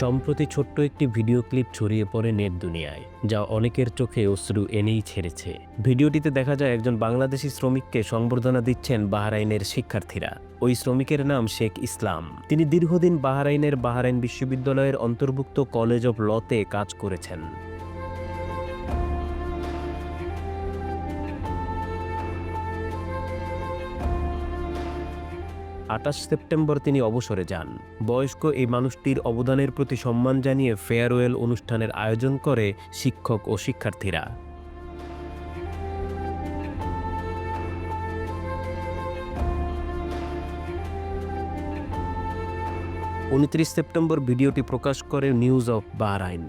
সম্প্রতি ছোট্ট একটি ভিডিও ক্লিপ ছড়িয়ে পড়ে নেট দুনিয়ায়, যা অনেকের চোখে অশ্রু এনেই ছেড়েছে। ভিডিওটিতে দেখা যায় একজন বাংলাদেশি শ্রমিককে সংবর্ধনা দিচ্ছেন বাহরাইনের শিক্ষার্থীরা। ওই শ্রমিকের নাম শেখ ইসলাম। তিনি দীর্ঘদিন বাহরাইনের বাহরাইন বিশ্ববিদ্যালয়ের অন্তর্ভুক্ত কলেজ অব লতে কাজ করেছেন। আঠাশ সেপ্টেম্বর তিনি অবসরে যান। বয়স্ক এই মানুষটির অবদানের প্রতি সম্মান জানিয়ে ফেয়ারওয়েল অনুষ্ঠানের আয়োজন করে শিক্ষক ও শিক্ষার্থীরা। উনত্রিশ সেপ্টেম্বর ভিডিওটি প্রকাশ করে নিউজ অফ বাহরাইন।